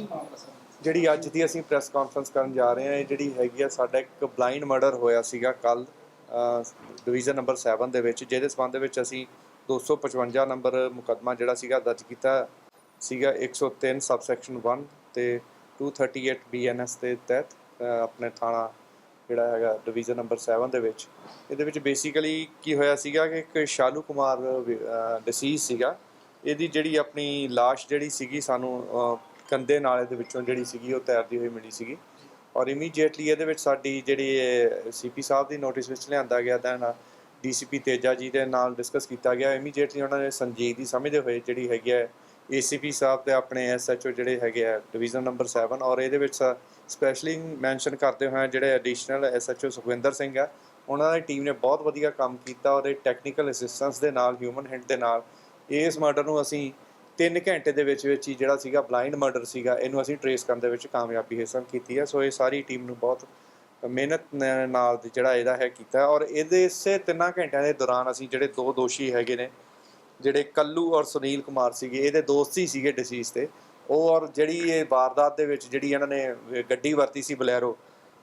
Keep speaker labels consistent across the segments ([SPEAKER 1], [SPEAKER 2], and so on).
[SPEAKER 1] ਕੀ ਮਾਮਲਾ ਸਰ?
[SPEAKER 2] ਜਿਹੜੀ ਅੱਜ ਦੀ ਅਸੀਂ ਪ੍ਰੈਸ ਕਾਨਫਰੰਸ ਕਰਨ ਜਾ ਰਹੇ ਹਾਂ, ਇਹ ਜਿਹੜੀ ਹੈਗੀ ਆ, ਸਾਡਾ ਇੱਕ ਬਲਾਈਂਡ ਮਰਡਰ ਹੋਇਆ ਸੀਗਾ ਕੱਲ ਡਿਵੀਜ਼ਨ ਨੰਬਰ 7 ਦੇ ਵਿੱਚ, ਜਿਹਦੇ ਸਬੰਧ ਵਿੱਚ ਅਸੀਂ 255 ਨੰਬਰ ਮੁਕੱਦਮਾ ਜਿਹੜਾ ਸੀਗਾ ਦਰਜ ਕੀਤਾ ਸੀਗਾ 103 ਸਬਸੈਕਸ਼ਨ 1 ਤੇ 238 ਬੀਐਨਐਸ ਦੇ ਤਹਿਤ ਆਪਣੇ ਥਾਣਾ ਜਿਹੜਾ ਹੈਗਾ ਡਿਵੀਜ਼ਨ ਨੰਬਰ 7 ਦੇ ਵਿੱਚ। ਇਹਦੇ ਵਿੱਚ ਬੇਸਿਕਲੀ ਕੀ ਹੋਇਆ ਸੀਗਾ ਕਿ ਇੱਕ ਸ਼ਾਲੂ ਕੁਮਾਰ ਡਿਸੀਜ਼ ਸੀਗਾ। ਇਹਦੀ ਜਿਹੜੀ ਆਪਣੀ লাশ ਜਿਹੜੀ ਸੀਗੀ ਸਾਨੂੰ ਕੰਦੇ ਨਾਲੇ ਦੇ ਵਿੱਚੋਂ ਜਿਹੜੀ ਸੀਗੀ, ਉਹ ਤੈਰਦੀ ਹੋਈ ਮਿਲੀ ਸੀਗੀ। ਔਰ ਇਮੀਡੀਏਟਲੀ ਇਹਦੇ ਵਿੱਚ ਸਾਡੀ ਜਿਹੜੀ ਸੀਪੀ ਸਾਹਿਬ ਦੀ ਨੋਟਿਸ ਵਿੱਚ ਲਿਆਂਦਾ ਗਿਆ ਤਾਂ ਡੀਸੀਪੀ ਤੇਜਾ ਜੀ ਦੇ ਨਾਲ ਡਿਸਕਸ ਕੀਤਾ ਗਿਆ। ਇਮੀਡੀਏਟਲੀ ਉਹਨਾਂ ਨੇ ਸੰਜੀਦਗੀ ਸਮਝਦੇ ਹੋਏ ਜਿਹੜੀ ਹੈਗੀ ਹੈ ਏਸੀਪੀ ਸਾਹਿਬ ਤੇ ਆਪਣੇ ਐਸਐਚਓ ਜਿਹੜੇ ਹੈਗੇ ਆ ਡਿਵੀਜ਼ਨ ਨੰਬਰ 7 ਔਰ ਇਹਦੇ ਵਿੱਚ ਸਪੈਸ਼ਲੀ ਮੈਂਸ਼ਨ ਕਰਦੇ ਹੋਏ ਜਿਹੜੇ ਐਡੀਸ਼ਨਲ ਐਸਐਚਓ ਸੁਖਵਿੰਦਰ ਸਿੰਘ ਆ, ਉਹਨਾਂ ਦੀ ਟੀਮ ਨੇ ਬਹੁਤ ਵਧੀਆ ਕੰਮ ਕੀਤਾ। ਔਰ ਇਹ ਟੈਕਨੀਕਲ ਅਸਿਸਟੈਂਸ ਦੇ ਨਾਲ ਹਿਊਮਨ ਹਿੰਟ ਦੇ ਨਾਲ, ਇਸ ਮਰਡਰ ਨੂੰ ਅਸੀਂ 3 ਘੰਟੇ ਦੇ ਵਿੱਚ ਵਿੱਚ ਹੀ ਜਿਹੜਾ ਸੀਗਾ ਬਲਾਈਂਡ ਮਰਡਰ ਸੀਗਾ ਇਹਨੂੰ ਅਸੀਂ ਟਰੇਸ ਕਰਨ ਦੇ ਵਿੱਚ ਕਾਮਯਾਬੀ ਹਾਸਲ ਕੀਤੀ ਹੈ। ਸੋ ਇਹ ਸਾਰੀ ਟੀਮ ਨੂੰ ਬਹੁਤ ਮਿਹਨਤ ਨਾਲ ਜਿਹੜਾ ਇਹਦਾ ਹੈ ਕੀਤਾ। ਔਰ ਇਹਦੇ ਇਸੇ ਤਿੰਨਾਂ ਘੰਟਿਆਂ ਦੇ ਦੌਰਾਨ ਅਸੀਂ ਜਿਹੜੇ ਦੋ ਦੋਸ਼ੀ ਹੈਗੇ ਨੇ ਜਿਹੜੇ ਕੱਲੂ ਔਰ ਸੁਨੀਲ ਕੁਮਾਰ ਸੀਗੇ ਇਹਦੇ ਦੋਸਤ ਹੀ ਸੀਗੇ ਡਿਸੀਜ਼ ਤੇ ਉਹ ਔਰ ਜਿਹੜੀ ਇਹ ਵਾਰਦਾਤ ਦੇ ਵਿੱਚ ਜਿਹੜੀ ਇਹਨਾਂ ਨੇ ਗੱਡੀ ਵਰਤੀ ਸੀ ਬਲੈਰੋ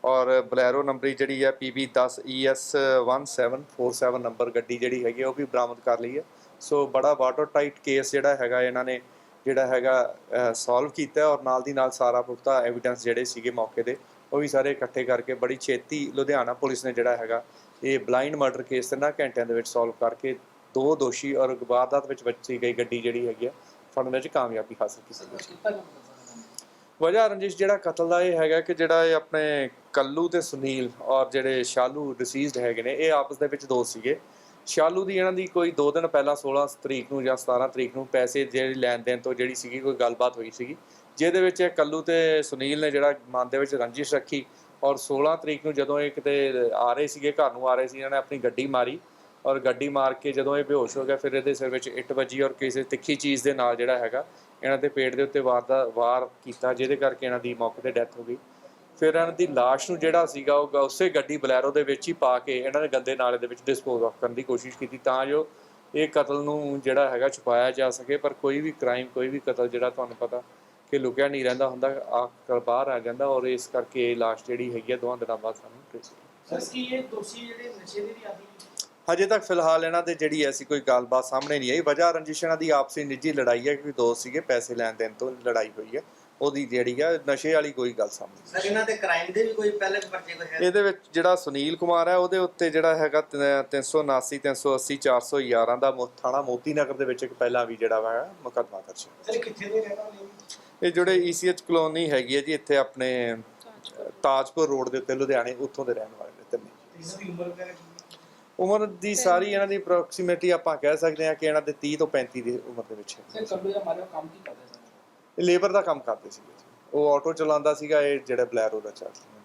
[SPEAKER 2] ਔਰ ਬਲੈਰੋ ਨੰਬਰੀ ਜਿਹੜੀ ਹੈ PB 10 ES 1747 ਨੰਬਰ ਗੱਡੀ ਜਿਹੜੀ ਹੈਗੀ ਆ, ਉਹ ਵੀ ਬਰਾਮਦ ਕਰ ਲਈ ਹੈ। ਸੋ ਬੜਾ ਵਾਟਰ ਟਾਈਟ ਕੇਸ ਜਿਹੜਾ ਹੈਗਾ ਇਹਨਾਂ ਨੇ, ਜਿਹੜਾ ਹੈਗਾ ਸੋਲਵ ਕੀਤਾ ਔਰ ਨਾਲ ਦੀ ਨਾਲ ਸਾਰਾ ਪੁਖਤਾ ਐਵੀਡੈਂਸ ਜਿਹੜੇ ਸੀਗੇ ਮੌਕੇ ਦੇ ਉਹ ਵੀ ਸਾਰੇ ਇਕੱਠੇ ਕਰਕੇ ਬੜੀ ਛੇਤੀ ਲੁਧਿਆਣਾ ਪੁਲਿਸ ਨੇ ਜਿਹੜਾ ਹੈਗਾ, ਇਹ ਬਲਾਈਂਡ ਮਰਡਰ ਕੇਸ ਤਿੰਨਾਂ ਘੰਟਿਆਂ ਦੇ ਵਿੱਚ ਸੋਲਵ ਕਰਕੇ ਦੋ ਦੋਸ਼ੀ ਔਰ ਵਾਰਦਾਤ ਵਿੱਚ ਵੱਜੀ ਗਈ ਗੱਡੀ ਜਿਹੜੀ ਹੈਗੀ ਆ, ਫੜਨ ਵਿੱਚ ਕਾਮਯਾਬੀ ਹਾਸਲ ਕੀਤੀ
[SPEAKER 1] ਸਰ
[SPEAKER 2] ਗਈ। ਵਜ੍ਹਾ ਰੰਜਿਸ਼ ਜਿਹੜਾ ਕਤਲ ਦਾ ਇਹ ਹੈਗਾ ਕਿ ਜਿਹੜਾ ਇਹ ਆਪਣੇ ਕੱਲੂ ਤੇ ਸੁਨੀਲ ਔਰ ਜਿਹੜੇ ਸ਼ਾਲੂ ਡਿਸੀਜ਼ਡ ਹੈਗੇ ਨੇ, ਇਹ ਆਪਸ ਦੇ ਵਿੱਚ ਦੋਸਤ ਸੀਗੇ। ਸ਼ਾਲੂ ਦੀ ਇਹਨਾਂ ਦੀ ਕੋਈ 2 ਦਿਨ ਪਹਿਲਾਂ 16 ਤਰੀਕ ਨੂੰ ਜਾਂ 17 ਤਰੀਕ ਨੂੰ ਪੈਸੇ ਜਿਹੜੀ ਲੈਣ ਦੇਣ ਤੋਂ ਜਿਹੜੀ ਸੀਗੀ ਕੋਈ ਗੱਲਬਾਤ ਹੋਈ ਸੀਗੀ, ਜਿਹਦੇ ਵਿੱਚ ਇਹ ਕੱਲੂ ਤੇ ਸੁਨੀਲ ਨੇ ਜਿਹੜਾ ਮਨ ਦੇ ਵਿੱਚ ਰੰਜਿਸ਼ ਰੱਖੀ ਔਰ 16 ਤਰੀਕ ਨੂੰ ਜਦੋਂ ਇਹ ਕਿਤੇ ਆ ਰਹੇ ਸੀਗੇ, ਘਰ ਨੂੰ ਆ ਰਹੇ ਸੀ, ਇਹਨਾਂ ਨੇ ਆਪਣੀ ਗੱਡੀ ਮਾਰੀ ਔਰ ਗੱਡੀ ਮਾਰ ਕੇ ਜਦੋਂ ਇਹ ਬੇਹੋਸ਼ ਹੋ ਗਿਆ, ਫਿਰ ਇਹਦੇ ਸਿਰ ਵਿੱਚ ਇੱਟ ਵੱਜੀ ਔਰ ਕਿਸੇ ਤਿੱਖੀ ਚੀਜ਼ ਦੇ ਨਾਲ ਜਿਹੜਾ ਹੈਗਾ, ਇਹਨਾਂ ਦੇ ਪੇਟ ਦੇ ਉੱਤੇ ਵਾਰ ਦਾ, ਵਾਰ ਕੀਤਾ, ਜਿਹਦੇ ਕਰਕੇ ਇਹਨਾਂ ਦੀ ਮੌਕੇ ਤੇ ਡੈਥ ਹੋ ਗਈ। ਫਿਰ ਇਹਨਾਂ ਦੀ ਲਾਸ਼ ਨੂੰ ਜਿਹੜਾ ਸੀਗਾ ਉਹ ਉਸੇ ਗੱਡੀ ਬਲੈਰੋ ਦੇ ਵਿੱਚ ਹੀ ਪਾ ਕੇ ਇਹਨਾਂ ਨੇ ਗੰਦੇ ਨਾਲੇ ਦੇ ਵਿੱਚ ਡਿਸਪੋਜ਼ ਆਫ ਕਰਨ ਦੀ ਕੋਸ਼ਿਸ਼ ਕੀਤੀ ਤਾਂ ਜੋ ਇਹ ਕਤਲ ਨੂੰ ਜਿਹੜਾ ਹੈਗਾ ਛੁਪਾਇਆ ਜਾ ਸਕੇ ਪਰ ਕੋਈ ਵੀ ਕ੍ਰਾਈਮ ਕੋਈ ਵੀ ਕਤਲ ਜਿਹੜਾ ਤੁਹਾਨੂੰ ਪਤਾ ਕਿ ਲੁਕਿਆ ਨਹੀਂ ਰਹਿੰਦਾ ਹੁੰਦਾ ਆ ਕਰ ਬਾਹਰ ਆ ਜਾਂਦਾ ਔਰ ਇਸ ਕਰਕੇ ਇਹ ਲਾਸ਼ ਜਿਹੜੀ ਹੈਗੀ ਆ ਦੋਹਾਂ ਦਿਨਾਂ ਬਾਅਦ ਸਾਨੂੰ।
[SPEAKER 1] ਸਰ ਕੀ ਇਹ ਦੋਸ਼ੀ ਜਿਹੜੇ ਨਸ਼ੇ ਦੇ ਵੀ ਆਦੀ
[SPEAKER 2] ਹਜੇ ਤੱਕ ਫਿਲਹਾਲ ਇਹਨਾਂ ਦੇ ਜਿਹੜੀ ਐਸੀ ਕੋਈ ਗੱਲਬਾਤ ਸਾਹਮਣੇ ਨਹੀਂ ਆਈ। ਵਜ੍ਹਾ ਰੰਜਿਸ਼ ਇਹਨਾਂ ਦੀ ਆਪਸੀ ਨਿੱਜੀ ਲੜਾਈ ਹੈ ਕਿ ਦੋਸਤ ਸੀਗੇ ਪੈਸੇ ਲੈਣ ਦੇਣ ਤੋਂ ਲੜਾਈ ਹੋਈ ਹੈ। ਉਹਦੀ ਜਿਹੜੀ ਆ ਨਸ਼ੇ ਵਾਲੀ ਕੋਈ ਗੱਲ ਸਾਹਮਣੇ ਨਹੀਂ।
[SPEAKER 3] ਸਰ ਇਹਨਾਂ ਦੇ ਕ੍ਰਾਈਮ ਦੇ ਵੀ ਕੋਈ ਪਹਿਲੇ ਪਰਚੇ ਕੋਈ ਹੈ?
[SPEAKER 2] ਇਹਦੇ ਵਿੱਚ ਜਿਹੜਾ ਸੁਨੀਲ ਕੁਮਾਰ ਹੈ ਉਹਦੇ ਉੱਤੇ ਜਿਹੜਾ ਹੈਗਾ 379 380 411 ਦਾ ਥਾਣਾ ਮੋਤੀ ਨਗਰ ਦੇ ਵਿੱਚ ਇੱਕ ਪਹਿਲਾਂ ਵੀ ਜਿਹੜਾ ਵਾ ਮੁਕੱਦਮਾ ਦਰਜ।
[SPEAKER 1] ਸਰ ਕਿੱਥੇ ਦੇ ਰਹਿਣ ਵਾਲੇ
[SPEAKER 2] ਇਹ ਜਿਹੜੇ ECH ਕਲੋਨੀ ਹੈਗੀ ਹੈ ਜੀ ਇੱਥੇ ਆਪਣੇ ਤਾਜਪੁਰ ਰੋਡ ਦੇ ਉੱਤੇ ਲੁਧਿਆਣੇ ਉੱਥੋਂ ਦੇ ਰਹਿਣ ਵਾਲੇ ਨੇ ਤਿੰਨੇ।
[SPEAKER 1] ਦੀ ਉਮਰ ਵਗੈਰਾ
[SPEAKER 2] ਦੀ ਸਾਰੀ ਇਹਨਾਂ ਦੀ ਅਪਰੋਕਸੀਮੇਟਲੀ ਆਪਾਂ ਕਹਿ ਸਕਦੇ ਹਾਂ ਕਿ ਇਹਨਾਂ ਦੇ 30 ਤੋਂ 35 ਦੀ ਉਮਰ ਦੇ ਵਿੱਚ ਹੈ।
[SPEAKER 1] ਸਰ ਕੱਲੂ ਦਾ ਮਾਰਿਆ ਕੰਮ ਕੀ ਕਰਦੇ
[SPEAKER 2] ਲੇਬਰ ਦਾ ਕੰਮ ਕਰਦੇ ਸੀਗੇ ਉਹ ਆਟੋ ਚਲਾਉਂਦਾ ਸੀਗਾ ਇਹ ਜਿਹੜਾ ਬਲੈਰੋ ਦਾ ਚਾਰਜ